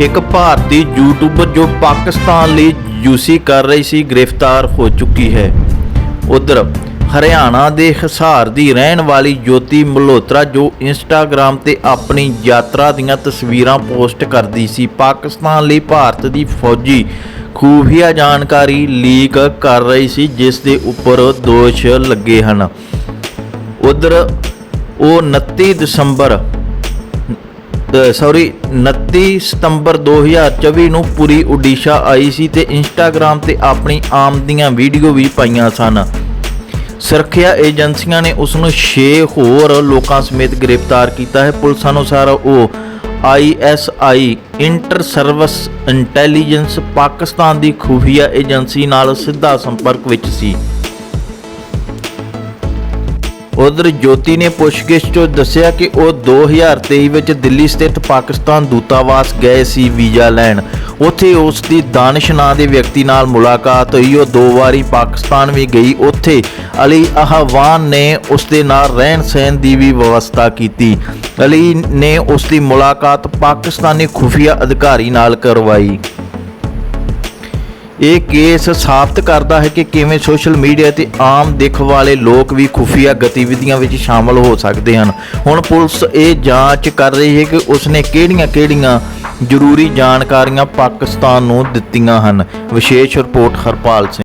ਇੱਕ ਭਾਰਤੀ ਯੂਟਿਊਬਰ ਜੋ ਪਾਕਿਸਤਾਨ ਲਈ ਯੂਸੀ ਕਰ ਰਹੀ ਸੀ, ਗ੍ਰਿਫਤਾਰ ਹੋ ਚੁੱਕੀ ਹੈ। ਉਧਰ ਹਰਿਆਣਾ ਦੇ ਹਿਸਾਰ ਦੀ ਰਹਿਣ ਵਾਲੀ ਜੋਤੀ ਮਲਹੋਤਰਾ ਜੋ ਇੰਸਟਾਗ੍ਰam ਤੇ ਆਪਣੀ ਯਾਤਰਾ ਦੀਆਂ ਤਸਵੀਰਾਂ ਪੋਸਟ ਕਰਦੀ ਸੀ, ਪਾਕਿਸਤਾਨ ਲਈ ਭਾਰਤ ਦੀ ਫੌਜੀ ਖੂਫੀਆ ਜਾਣਕਾਰੀ ਲੀਕ ਕਰ ਰਹੀ ਸੀ, ਜਿਸ ਦੇ ਉੱਪਰ ਦੋਸ਼ ਲੱਗੇ ਹਨ। ਉਧਰ ਉਹ 29 ਦਸੰਬਰ ਸੌਰੀ 29 ਸਤੰਬਰ 2024 ਨੂੰ ਪੂਰੀ ਓਡੀਸ਼ਾ ਆਈ ਸੀ ਤੇ ਇੰਸਟਾਗ੍ਰam ਤੇ ਆਪਣੀ ਆਮ ਦੀਆਂ ਵੀਡੀਓ ਵੀ ਪਾਈਆਂ ਸਨ। ਸੁਰੱਖਿਆ ਏਜੰਸੀਆਂ ਨੇ ਉਸ ਨੂੰ 6 ਹੋਰ ਲੋਕਾਂ ਸਮੇਤ ਗ੍ਰਿਫਤਾਰ ਕੀਤਾ ਹੈ। ਪੁਲਿਸ ਅਨੁਸਾਰ ਉਹ ISI inter service intelligence Pakistan ਦੀ ਖੁਫੀਆ ਏਜੰਸੀ ਨਾਲ ਸਿੱਧਾ ਸੰਪਰਕ ਵਿੱਚ ਸੀ। ਉਧਰ ਜੋਤੀ ਨੇ ਪੁੱਛਗਿੱਛ 'ਚੋਂ ਦੱਸਿਆ ਕਿ ਉਹ 2023 ਵਿੱਚ ਦਿੱਲੀ ਸਥਿਤ ਪਾਕਿਸਤਾਨ ਦੂਤਾਵਾਸ ਗਏ ਸੀ ਵੀਜ਼ਾ ਲੈਣ। ਉੱਥੇ ਉਸ ਦੀ ਦਾਨਿਸ਼ ਨਾਂ ਦੇ ਵਿਅਕਤੀ ਨਾਲ ਮੁਲਾਕਾਤ ਹੋਈ। ਉਹ ਦੋ ਵਾਰੀ ਪਾਕਿਸਤਾਨ ਵੀ ਗਈ। ਉੱਥੇ ਅਲੀ ਅਹਵਾਨ ਨੇ ਉਸ ਦੇ ਨਾਲ ਰਹਿਣ ਸਹਿਣ ਦੀ ਵੀ ਵਿਵਸਥਾ ਕੀਤੀ। ਅਲੀ ਨੇ ਉਸ ਦੀ ਮੁਲਾਕਾਤ ਪਾਕਿਸਤਾਨੀ ਖੁਫੀਆ ਅਧਿਕਾਰੀ ਨਾਲ ਕਰਵਾਈ। ਇਹ ਕੇਸ ਸਾਬਤ ਕਰਦਾ ਹੈ ਕਿ ਕਿਵੇਂ ਸੋਸ਼ਲ ਮੀਡੀਆ ਤੇ ਆਮ ਦਿਖ ਵਾਲੇ ਲੋਕ ਵੀ ਖੁਫੀਆ ਗਤੀਵਿਧੀਆਂ ਵਿੱਚ ਸ਼ਾਮਲ ਹੋ ਸਕਦੇ ਹਨ। ਹੁਣ ਪੁਲਿਸ ਇਹ ਜਾਂਚ ਕਰ ਰਹੀ ਹੈ ਕਿ ਉਸਨੇ ਕਿਹੜੀਆਂ-ਕਿਹੜੀਆਂ ਜ਼ਰੂਰੀ ਜਾਣਕਾਰੀਆਂ ਪਾਕਿਸਤਾਨ ਨੂੰ ਦਿੱਤੀਆਂ ਹਨ। ਵਿਸ਼ੇਸ਼ ਰਿਪੋਰਟ ਹਰਪਾਲ ਸਿੰਘ।